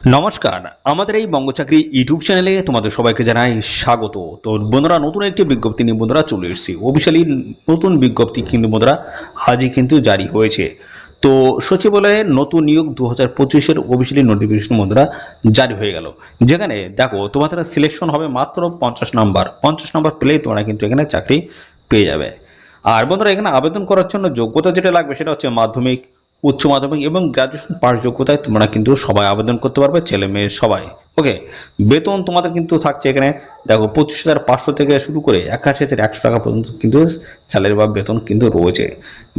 নমস্কার, আমাদের এই বঙ্গচাকরি ইউটিউব চ্যানেলে তোমাদের সবাইকে জানাই স্বাগত। তো বন্ধুরা, নতুন একটি বিজ্ঞপ্তি নিয়ে বন্ধুরা চলে এসেছি। অফিসিয়ালি নতুন বিজ্ঞপ্তি কিন্তু বন্ধুরা আজই কিন্তু জারি হয়েছে। তো সচিবালয়ে নতুন নিয়োগ দু হাজার পঁচিশের অফিসিয়ালি নোটিফিকেশন বন্ধুরা জারি হয়ে গেল। যেখানে দেখো, তোমাদের সিলেকশন হবে মাত্র পঞ্চাশ নাম্বার। পঞ্চাশ নাম্বার পেলেই তোমরা কিন্তু এখানে চাকরি পেয়ে যাবে। আর বন্ধুরা, এখানে আবেদন করার জন্য যোগ্যতা যেটা লাগবে সেটা হচ্ছে মাধ্যমিক উচ্চ মাধ্যমিক এবং গ্রাজুয়েশন পাস যোগ্যতায় তোমরা কিন্তু সবাই আবেদন করতে পারবে, ছেলে মেয়ে সবাই। ওকে বেতন তোমাদের কিন্তু থাকছে এখানে। দেখো, পঁচিশ হাজার পাঁচশো থেকে শুরু করে একাশি হাজার একশো টাকা পর্যন্ত কিন্তু স্যালারি বা বেতন কিন্তু রয়েছে।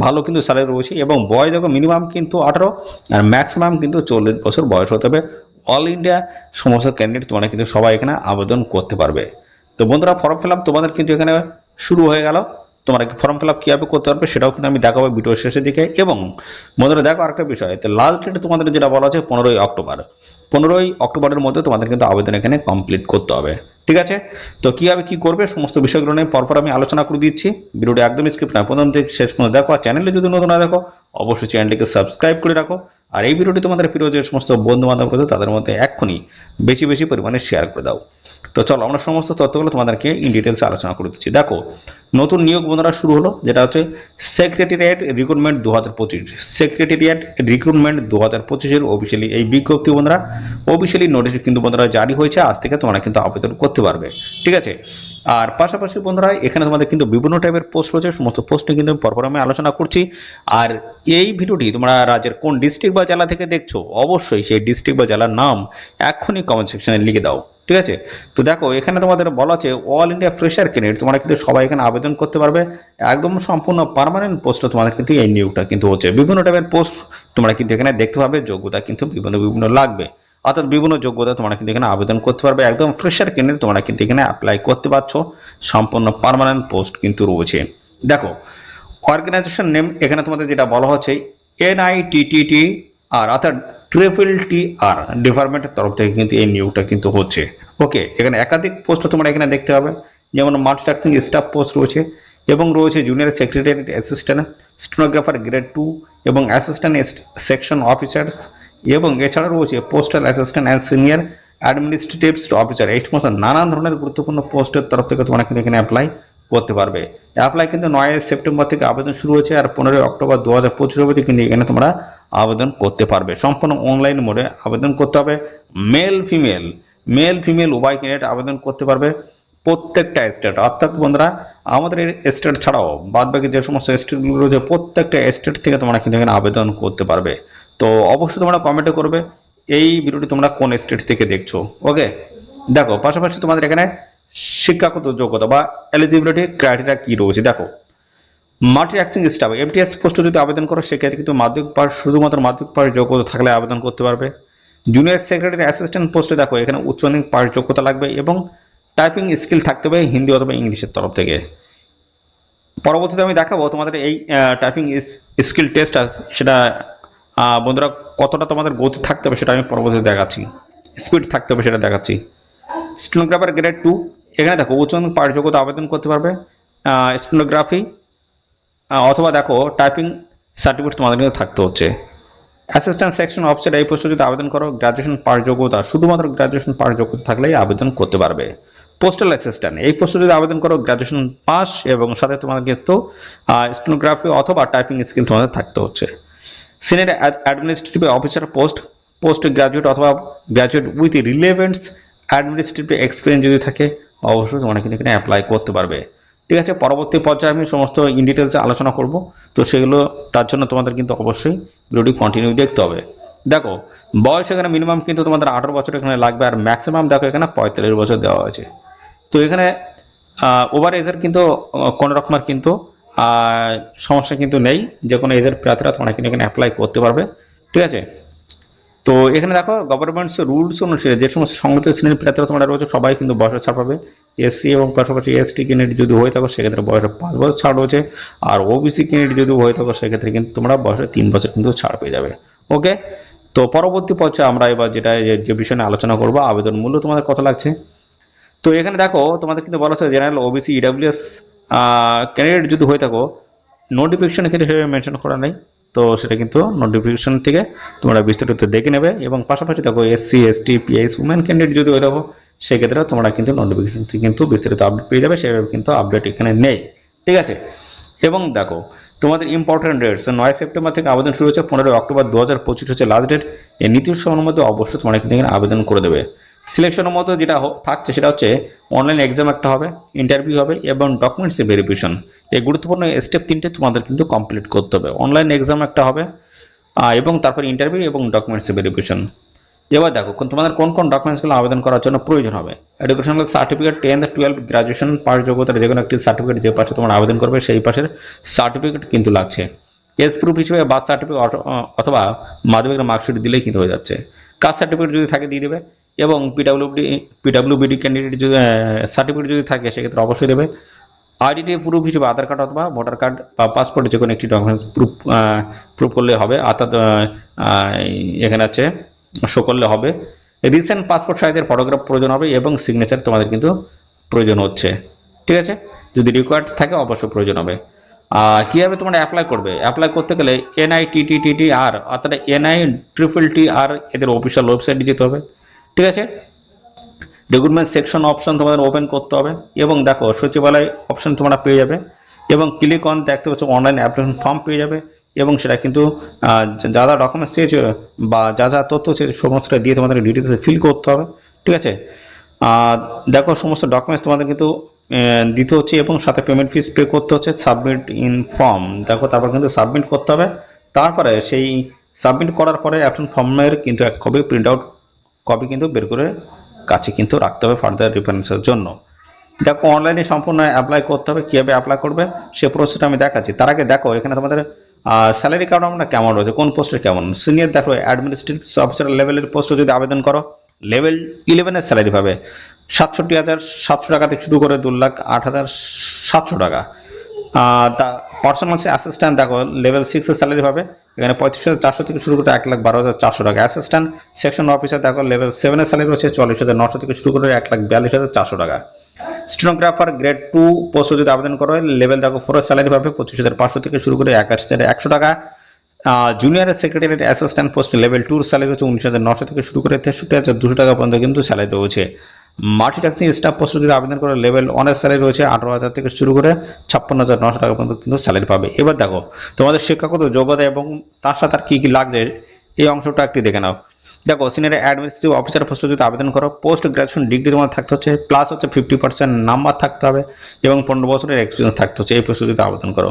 ভালো কিন্তু স্যালারি রয়েছে এবং বয়স দেখো মিনিমাম কিন্তু আঠারো আর ম্যাক্সিমাম কিন্তু চল্লিশ বছর বয়স হতে হবে। অল ইন্ডিয়া সমস্ত ক্যান্ডিডেট তোমরা কিন্তু সবাই এখানে আবেদন করতে পারবে। তো বন্ধুরা ফর্ম ফিল তোমাদের কিন্তু এখানে শুরু হয়ে গেল। তোমরা ফর্ম ফিল আপ কীভাবে করতে পারবে সেটাও কিন্তু আমি দেখাবো ভিডিও শেষের দিকে। এবং বন্ধুরা, দেখো আরেকটা বিষয়, তো লাস্ট ডেট তোমাদের যেটা বলা আছে পনেরোই অক্টোবর। পনেরোই অক্টোবরের মধ্যে তোমাদের কিন্তু আবেদন এখানে কমপ্লিট করতে হবে। ঠিক আছে? তো কীভাবে কী করবে সমস্ত বিষয়গুলো নিয়ে পরপর আমি আলোচনা করে দিচ্ছি। ভিডিওটা একদম স্ক্রিপ্ট না, প্রথম থেকে শেষ পর্যন্ত দেখো। আর চ্যানেলে যদি নতুন না দেখো, অবশ্যই চ্যানেলটিকে সাবস্ক্রাইব করে রাখো। আর এই ভিডিওটি তোমাদের প্রিয় যে সমস্ত বন্ধু বান্ধব তাদের মধ্যে এক্ষুনি বেশি বেশি পরিমাণে শেয়ার করে দাও। তো চলো, আমরা সমস্ত তথ্যগুলো তোমাদেরকে ইন ডিটেলস আলোচনা করে দিচ্ছি। দেখো, নতুন নিয়োগ বন্ধুরা শুরু হলো, যেটা হচ্ছে সেক্রেটারিয়েট রিক্রুটমেন্ট দু হাজার পঁচিশ। সেক্রেটারিয়েট রিক্রুটমেন্ট দু হাজার পঁচিশের অফিসিয়ালি এই বিজ্ঞপ্তি বন্ধুরা অফিসিয়ালি নোটিশ কিন্তু বন্ধুরা জারি হয়েছে, আজ থেকে তোমরা কিন্তু আবেদন করতে পারবে। ঠিক আছে? আর পাশাপাশি বন্ধুরা, এখানে তোমাদের কিন্তু বিভিন্ন টাইপের পোস্ট রয়েছে, সমস্ত পোস্টে কিন্তু পরপর আমি আলোচনা করছি। আর এই ভিডিওটি তোমরা রাজ্যের কোন ডিস্ট্রিক্ট বা জেলা থেকে দেখছ, অবশ্যই সেই ডিস্ট্রিক্ট বা জেলার নাম এক্ষুনি কমেন্ট সেকশনে লিখে দাও। ঠিক আছে? তো দেখো, এখানে তোমাদের বলা আছে অল ইন্ডিয়া ফ্রেশার ক্যান্ডিডেট তোমরা কিন্তু সবাই এখানে আবেদন করতে পারবে। একদম সম্পূর্ণ পার্মানেন্ট পোস্টে তোমাদের কিন্তু এই নিয়োগটা কিন্তু হচ্ছে। বিভিন্ন টাইপের পোস্ট তোমরা কিন্তু এখানে দেখতে পাবে, যোগ্যতা কিন্তু বিভিন্ন বিভিন্ন লাগবে। অর্থাৎ বিভিন্ন যোগ্যতা তোমরা কিন্তু এখানে আবেদন করতে পারবে। একদম ফ্রেশার ক্যান্ডিডেট তোমরা কিন্তু এখানে অ্যাপ্লাই করতে পারছ। সম্পূর্ণ পার্মানেন্ট পোস্ট কিন্তু রয়েছে। দেখো অর্গানাইজেশন নেম এখানে তোমাদের যেটা বলা হচ্ছে এনআইটিটিটি আর অর্থাৎ ট্রিপল টি আর ডিপার্টমেন্টের তরফ থেকে কিন্তু এই নিয়োগটা কিন্তু হচ্ছে। ওকে, এখানে একাধিক পোস্ট তোমরা এখানে দেখতে পাবে যেমন মাল্টিটাস্কিং স্টাফ পোস্ট রয়েছে এবং রয়েছে junior secretary assistant stenographer grade two এবং অ্যাসিস্ট্যান্ট সেকশন অফিসার্স এবং এছাড়া রয়েছে postal assistant and senior administrative officer এই সমস্ত নানান ধরনের গুরুত্বপূর্ণ পোস্টের তরফ থেকে তোমরা কিন্তু এখানে অ্যাপ্লাই করতে পারবে। অ্যাপ্লাই কিন্তু নয় সেপ্টেম্বর থেকে আবেদন শুরু হয়েছে আর পনেরোই অক্টোবর দু হাজার পঁচিশ অবধি কিন্তু এখানে তোমরা আবেদন করতে পারবে। সম্পূর্ণ অনলাইন মোডে আবেদন করতে হবে। মেল ফিমেল মেল ফিমেল উভয় ক্যান্ডিডেট আবেদন করতে পারবে প্রত্যেকটা স্টেট অর্থাৎ বন্ধুরা, আমাদের স্টেট ছাড়াও বাদ বাকি যে সমস্ত স্টেটগুলো রয়েছে, প্রত্যেকটা স্টেট থেকে তোমরা কিন্তু এখানে আবেদন করতে পারবে। তো অবশ্যই তোমরা কমেন্টে করবে, এই ভিডিওটি তোমরা কোন স্টেট থেকে দেখছ? ওকে দেখো, পাশাপাশি তোমাদের এখানে শিক্ষাগত যোগ্যতা বা এলিজিবিলিটি ক্রাইটেরিয়া কি রয়েছে? দেখো মাল্টি অ্যাক্সিং স্টাফ এমটিএস পোস্টে যদি আবেদন করো, সেক্ষেত্রে কিন্তু মাধ্যমিক পাস শুধুমাত্র মাধ্যমিক পাস যোগ্যতা থাকলে আবেদন করতে পারবে। জুনিয়র সেক্রেটারি অ্যাসিস্ট্যান্ট পোস্টে দেখো, এখানে উচ্চ মাধ্যমিক পাস যোগ্যতা লাগবে এবং টাইপিং স্কিল থাকতে হবে হিন্দি অথবা ইংলিশের তরফ থেকে। পরবর্তীতে আমি দেখাবো তোমাদের এই টাইপিং স্কিল টেস্ট সেটা বন্ধুরা কতটা তোমাদের গতি থাকতে হবে সেটা আমি পরবর্তীতে দেখাচ্ছি। স্পিড থাকতে হবে সেটা দেখাচ্ছি। স্টেনোগ্রাফার গ্রেড টু এখানে দেখো উচ্চ মাধ্যমিক পাস যোগ্যতা আবেদন করতে পারবে। স্টেনোগ্রাফি অথবা দেখো টাইপিং সার্টিফিকেট তোমাদের কিন্তু থাকতে হচ্ছে। অ্যাসিস্ট্যান্ট সেকশন অফিসার এই পোস্টে যদি আবেদন করো গ্রাজুয়েশন পার যোগ্যতা শুধুমাত্র গ্রাজুয়েশন পার যোগ্যতা থাকলেই আবেদন করতে পারবে। পোস্টাল অ্যাসিস্ট্যান্ট এই পোস্টে যদি আবেদন করো গ্রাজুয়েশন পাস এবং সাথে তোমাদের কিন্তু স্টেনোগ্রাফি অথবা টাইপিং স্কিল তোমাদের থাকতে হচ্ছে। Senior administrative officer post post graduate অথবা graduate with relevants administrative experience যদি থাকে, অবশ্যই তোমরা কিন্তু এখানে অ্যাপ্লাই করতে পারবে। ঠিক আছে, পরবর্তী পর্যায়ে আমি সমস্ত ইন ডিটেলসে আলোচনা করব। তো সেগুলো, তার জন্য তোমাদের কিন্তু অবশ্যই ভিডিওটি কন্টিনিউ দেখতে হবে। দেখো, বয়স এখানে মিনিমাম কিন্তু তোমাদের আঠারো বছর এখানে লাগবে আর ম্যাক্সিমাম দেখো এখানে পঁয়তাল্লিশ বছর দেওয়া হয়েছে। তো এখানে ওভার এজের কিন্তু কোনো রকমের কিন্তু সমস্যা কিন্তু নেই। যে কোনো এজের প্রার্থীরা তোমরা কিন্তু এখানে অ্যাপ্লাই করতে পারবে। ঠিক আছে? তো এখানে দেখো গভর্নমেন্টস রুলস অনুসারে যে সমস্ত সংগঠিত শ্রেণির প্রার্থীরা তোমরা রয়েছে, সবাই কিন্তু বয়সের ছাড় পাবে। এসসি এবং পাশাপাশি এসটি ক্যান্ডিডেট যদি হয়ে থাকো, সেক্ষেত্রে বয়সের পাঁচ বছর ছাড় রয়েছে। আর ওবিসি ক্যান্ডিডেট যদি হয়ে থাকো, সেক্ষেত্রে কিন্তু তোমরা বয়সের তিন বছর কিন্তু ছাড় পেয়ে যাবে। ওকে তো পরবর্তী পর্যায়ে আমরা এবার যেটা যে- যে বিষয় নিয়ে আলোচনা করব, আবেদন মূল্য তোমাদের কত লাগছে? তো এখানে দেখো, তোমাদের কিন্তু বলা হচ্ছে জেনারেল ওবিসি ইডাব্লিউএস ক্যান্ডিডেট যদি হয়ে থাকো নোটিফিকেশন ক্ষেত্রে সেভাবে মেনশন করা নেই। তো সেটা কিন্তু নোটিফিকেশন থেকে তোমরা বিস্তারিত দেখে নেবে এবং পাশাপাশি দেখো SC ST PS women candidate যদি হয়ে থাকো, সেক্ষেত্রে তোমরা কিন্তু নোটিফিকেশন থেকে কিন্তু বিস্তারিত আপডেট পেয়ে যাবে, সেভাবে কিন্তু আপডেট এখানে নেই। ঠিক আছে? এবং দেখো, তোমাদের ইম্পর্টেন্ট ডেটস নয় সেপ্টেম্বর থেকে আবেদন শুরু হচ্ছে, পনেরোই অক্টোবর দু হাজার পঁচিশ হচ্ছে লাস্ট ডেট এই নীতির মধ্যে অবশ্যই তোমরা কিন্তু এখানে আবেদন করে দেবে। সিলেকশনের মতো যেটা থাকছে সেটা হচ্ছে অনলাইন এক্সাম একটা হবে ইন্টারভিউ হবে এবং ডকুমেন্টস ভেরিফিকেশন এই গুরুত্বপূর্ণ স্টেপ তিনটে তোমাদের কিন্তু কমপ্লিট করতে হবে। অনলাইন এক্সাম একটা হবে এবং তারপর ইন্টারভিউ এবং ডকুমেন্টস ভেরিফিকেশন এবার দেখো তোমাদের কোন কোন ডকুমেন্টসগুলো আবেদন করার জন্য প্রয়োজন হবে? Educational certificate tenth twelve graduation pass যোগ্যতার যে কোনো একটি সার্টিফিকেট যে পাশে তোমরা আবেদন করবে, সেই পাশের সার্টিফিকেট কিন্তু লাগছে। এস প্রুফ হিসেবে বার্থ সার্টিফিকেট অথবা মাধ্যমিকের মার্কশিট দিলেই কিন্তু হয়ে যাচ্ছে। কাস্ট সার্টিফিকেট যদি থাকে, দিয়ে দেবে। এবং পিডাব্লিউডি পিডাব্লিউবিডি ক্যান্ডিডেট যদি সার্টিফিকেট যদি থাকে, সেক্ষেত্রে অবশ্যই দেবে। আইডেন্টি প্রুফ হিসেবে আধার কার্ড অথবা ভোটার কার্ড বা পাসপোর্ট যে কোনো একটি ডকুমেন্টস প্রুফ প্রুফ করলে হবে। অর্থাৎ এখানে আছে শো করলে হবে। রিসেন্ট পাসপোর্ট সাইজের ফটোগ্রাফ প্রয়োজন হবে এবং সিগনেচার তোমাদের কিন্তু প্রয়োজন হচ্ছে। ঠিক আছে? যদি রিকোয়ার্ড থাকে, অবশ্যই প্রয়োজন হবে। আর কীভাবে তোমরা অ্যাপ্লাই করবে? অ্যাপ্লাই করতে গেলে এনআই টিটি আর অর্থাৎ এনআই ট্রিপল টি আর এদের অফিসিয়াল ওয়েবসাইটে যেতে হবে। ঠিক আছে? রিক্রুটমেন্ট সেকশন অপশন তোমাদের ওপেন করতে হবে এবং দেখো সচিবালয় অপশন তোমরা পেয়ে যাবে এবং ক্লিক অন দেখতে পাচ্ছ অনলাইন অ্যাপ্লিকেশন ফর্ম পেয়ে যাবে এবং সেটা কিন্তু যা যা ডকুমেন্টস চেয়েছে বা যা যা তথ্য চেয়েছে সমস্তটা দিয়ে তোমাদের ডিটেলসে ফিল করতে হবে, ঠিক আছে? আর দেখো সমস্ত ডকুমেন্টস তোমাদের কিন্তু দিতে হচ্ছে এবং সাথে পেমেন্ট ফিস পে করতে হচ্ছে সাবমিট ইন ফর্ম দেখো তারপর কিন্তু সাবমিট করতে হবে। তারপরে সেই সাবমিট করার পরে অ্যাপশন ফর্মের কিন্তু এক কপি প্রিন্ট আউট কপি কিন্তু বের করে কাছে কিন্তু রাখতে হবে ফার্দার রেফারেন্সের জন্য। দেখো অনলাইনে সম্পূর্ণ অ্যাপ্লাই করতে হবে, কীভাবে অ্যাপ্লাই করবে, সে প্রসেসটা আমি দেখাচ্ছি। তার আগে দেখো, এখানে তোমাদের স্যালারি কার্ড আমরা কেমন রয়েছে, কোন পোস্টে কেমন? সিনিয়র দেখো অ্যাডমিনিস্ট্রেটিভ অফিসার লেভেলের পোস্টে যদি আবেদন করো লেভেল ইলেভেনের স্যালারি পাবে। সাতষট্টি হাজার সাতশো টাকা থেকে শুরু করে দু লাখ আট হাজার সাতশো টাকা। তা পার্সোনাল অ্যাসিস্ট্যান্ট দেখো লেভেল সিক্সের স্যালারি পাবে। এখানে পঁয়ত্রিশ হাজার চারশো থেকে শুরু করে এক লাখ বারো হাজার চারশো টাকা। অ্যাসিস্ট্যান্ট সেকশন অফিসার দেখো লেভেল সেভেনের স্যালারি রয়েছে চল্লিশ হাজার নশো থেকে শুরু করে এক লাখ বিয়াল্লিশ হাজার চারশো টাকা। স্টেনোগ্রাফার গ্রেড টু পোস্টে যদি আবেদন করো লেভেল দেখো ফোরের স্যালারি পাবে পঁচিশ হাজার পাঁচশো থেকে শুরু করে একাশি হাজার একশো টাকা। Junior secretariat assistant post level টুর স্যালারি হচ্ছে উনিশ হাজার নশো থেকে শুরু করে তেষট্টি হাজার দুশো টাকা পর্যন্ত কিন্তু স্যালারি রয়েছে। মাল্টিটাস্কিং স্টাফ পোস্টে যদি আবেদন করে লেভেল ওয়ানের স্যালারি রয়েছে, আঠারো হাজার থেকে শুরু করে ছাপ্পান্ন হাজার নশো টাকা পর্যন্ত কিন্তু স্যালারি পাবে। এবার দেখো, তোমাদের শিক্ষাগত যোগ্যতা এবং তার সাথে আর কী কী লাগছে, এই অংশটা একটু দেখে নাও। দেখো সিনিয়র অ্যাডমিনিস্ট্রেটিভ অফিসার পোস্টে যদি আবেদন করো পোস্ট গ্রাজুয়েশন ডিগ্রি তোমার থাকতে হচ্ছে প্লাস হচ্ছে ফিফটি পার্সেন্ট নাম্বার থাকতে হবে এবং পনেরো বছরের এক্সপিরিয়েন্স থাকতে হচ্ছে, এই পোস্টে যদি আবেদন করো।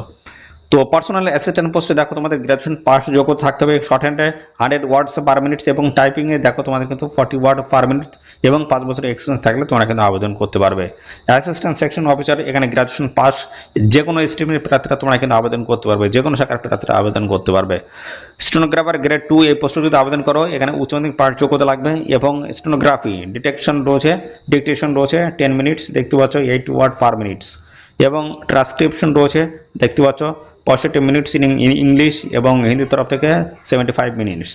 তো পার্সোনাল অ্যাসিস্ট্যান্ট পোস্টে দেখো তোমাদের গ্রাজুয়েশন পাস যোগ্য থাকতে হবে শর্ট হ্যান্ডে হান্ড্রেড ওয়ার্ডস পার মিনিটস এবং টাইপিংয়ে দেখো তোমাদের কিন্তু ফর্টি ওয়ার্ড পার মিনিট এবং পাঁচ বছরের এক্সপিরিয়েন্স থাকলে তোমরা কিন্তু আবেদন করতে পারবে। অ্যাসিস্ট্যান্ট সেকশন অফিসার এখানে গ্রাজুয়েশন পাস যে কোনো স্ট্রিমের প্রার্থীরা তোমরা কিন্তু আবেদন করতে পারবে যে কোনো শাখার প্রার্থীরা আবেদন করতে পারবে। স্টেনোগ্রাফার গ্রেড টু এই পোস্টে যদি আবেদন করো, এখানে উচ্চ মাধ্যমিক পাঠ যোগ্যতা লাগবে এবং স্টেনোগ্রাফি ডিটেকশন রয়েছে ডিকটেশন রয়েছে টেন মিনিটস দেখতে পাচ্ছ এইট ওয়ার্ড পার মিনিটস এবং ট্রান্সক্রিপশন রয়েছে, দেখতে পাচ্ছ পঁয়ষট্টি মিনিটস ইন ইংলিশ এবং হিন্দি তরফ থেকে সেভেন্টি ফাইভ মিনিটস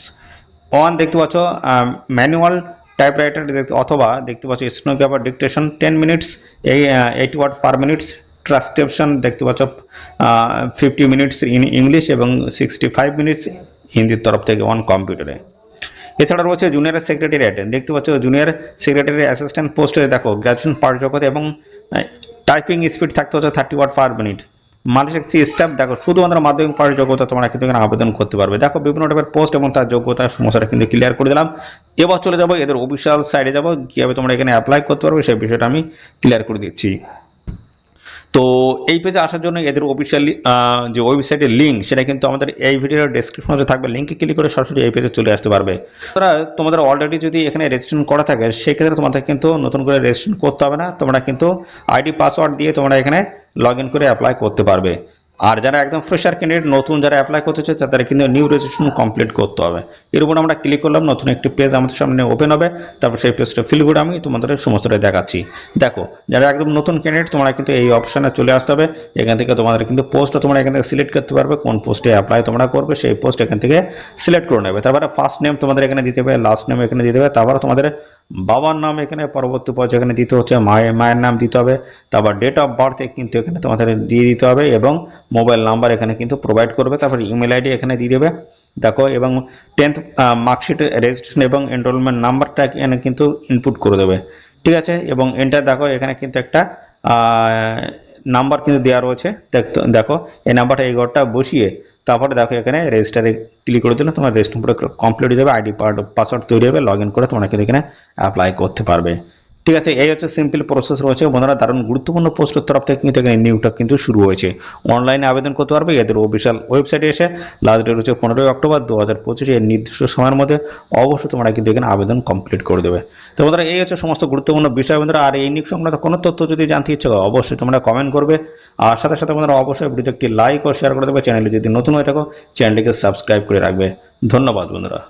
ওয়ান দেখতে পাচ্ছ ম্যানুয়াল টাইপরাইটার দেখতে, অথবা দেখতে পাচ্ছ স্টেনোগ্রাফার ডিকটেশন টেন মিনিটস এই eight word per minutes transcription দেখতে পাচ্ছ ফিফটি মিনিটস ইন ইংলিশ এবং সিক্সটি ফাইভ মিনিটস হিন্দির তরফ থেকে অন কম্পিউটারে এছাড়া রয়েছে জুনিয়র সেক্রেটারিয়েট দেখতে পাচ্ছ জুনিয়র সেক্রেটারি অ্যাসিস্ট্যান্ট পোস্টে দেখো গ্র্যাজুয়েশন পার জগতে এবং টাইপিং স্পিড থাকতে হচ্ছে thirty word per minute multitasking staff দেখো, শুধুমাত্র মাধ্যমিক পাশের যোগ্যতা তোমরা কিন্তু এখানে আবেদন করতে পারবে। দেখো, বিভিন্ন টাইপের পোস্ট এবং তার যোগ্যতা সমস্যাটা কিন্তু ক্লিয়ার করে দিলাম। এবার চলে যাব এদের অফিসিয়াল সাইডে যাব। কীভাবে তোমরা এখানে অ্যাপ্লাই করতে পারবে সেই বিষয়টা আমি ক্লিয়ার করে দিচ্ছি। তো এই পেজে আসার জন্য এদের অফিসিয়াল যে ওয়েবসাইটের লিঙ্ক সেটা কিন্তু আমাদের এই ভিডিওর ডেসক্রিপশনে থাকবে। লিঙ্কে ক্লিক করে সরাসরি এই পেজে চলে আসতে পারবে। তোমরা, তোমাদের অলরেডি যদি এখানে রেজিস্ট্রেশন করা থাকে, সেক্ষেত্রে তোমাদের কিন্তু নতুন করে রেজিস্ট্রেশন করতে হবে না। তোমরা কিন্তু আইডি পাসওয়ার্ড দিয়ে তোমরা এখানে লগ করে অ্যাপ্লাই করতে পারবে। আর যারা একদম ফ্রেশার ক্যান্ডিডেট নতুন যারা অ্যাপ্লাই করতে চায়, তাদের কিন্তু নিউ রেজিস্ট্রেশন কমপ্লিট করতে হবে। এর উপর আমরা ক্লিক করলাম, নতুন একটি পেজ আমাদের সামনে ওপেন হবে। তারপর সেই পেজটা ফিল করে আমি তোমাদের সমস্তটা দেখাচ্ছি। দেখো, যারা একদম নতুন ক্যান্ডিডেট তোমরা কিন্তু এই অপশানে চলে আসতে হবে। এখান থেকে তোমাদের কিন্তু পোস্টটা তোমরা এখান থেকে সিলেক্ট করতে পারবে, কোন পোস্টে অ্যাপ্লাই তোমরা করবে, সেই পোস্ট এখান থেকে সিলেক্ট করে নেবে। তারপরে ফার্স্ট নেম তোমাদের এখানে দিতে হবে লাস্ট নেম এখানে দিতে হবে, তারপরে তোমাদের বাবার নাম এখানে পরবর্তী পর্যায়ে এখানে দিতে হচ্ছে, মায়ের মায়ের নাম দিতে হবে, তারপর ডেট অফ বার্থে কিন্তু এখানে তোমাদের দিয়ে দিতে হবে এবং মোবাইল নাম্বার এখানে কিন্তু প্রোভাইড করবে, তারপর ইমেল আইডি এখানে দিয়ে দেবে। দেখো, এবং টেন্থ মার্কশিট রেজিস্ট্রেশন এবং এনরোলমেন্ট নাম্বারটা এখানে কিন্তু ইনপুট করে দেবে। ঠিক আছে? এবং এন্টার দেখো, এখানে কিন্তু একটা নাম্বার কিন্তু দেওয়া রয়েছে। দেখো এই নাম্বারটা এই ঘরটা বসিয়ে তারপরে দেখো এখানে রেজিস্টারে ক্লিক করে দিলে তোমার রেজিস্টার পুরো কমপ্লিট হয়ে যাবে আইডি পাসওয়ার্ড তৈরি হবে লগ ইন করে তোমরা এখানে অ্যাপ্লাই করতে পারবে। ঠিক আছে, এই হচ্ছে সিম্পল প্রসেস রয়েছে। বন্ধুরা, দারুণ গুরুত্বপূর্ণ পোস্টের তরফ থেকে কিন্তু এখানে নিউটা কিন্তু শুরু হয়েছে। অনলাইনে আবেদন করতে পারবে এদের অফিসিয়াল ওয়েবসাইটে এসে। লাস্ট ডেট হচ্ছে পনেরোই অক্টোবর দু হাজার পঁচিশে। এর নির্দিষ্ট সময়ের মধ্যে অবশ্যই তোমরা কিন্তু এখানে আবেদন কমপ্লিট করে দেবে। তো বন্ধুরা, এই হচ্ছে সমস্ত গুরুত্বপূর্ণ বিষয় বন্ধুরা। আর এই নিউজ সংক্রান্ত কোনো তথ্য যদি জানতে ইচ্ছে করো, অবশ্যই তোমরা কমেন্ট করবে। আর সাথে সাথে বন্ধুরা, অবশ্যই ভিডিওতে একটি লাইক ও শেয়ার করে দেবে। চ্যানেলে যদি নতুন হয়ে থাকো চ্যানেলটিকে সাবস্ক্রাইব করে রাখবে। ধন্যবাদ বন্ধুরা।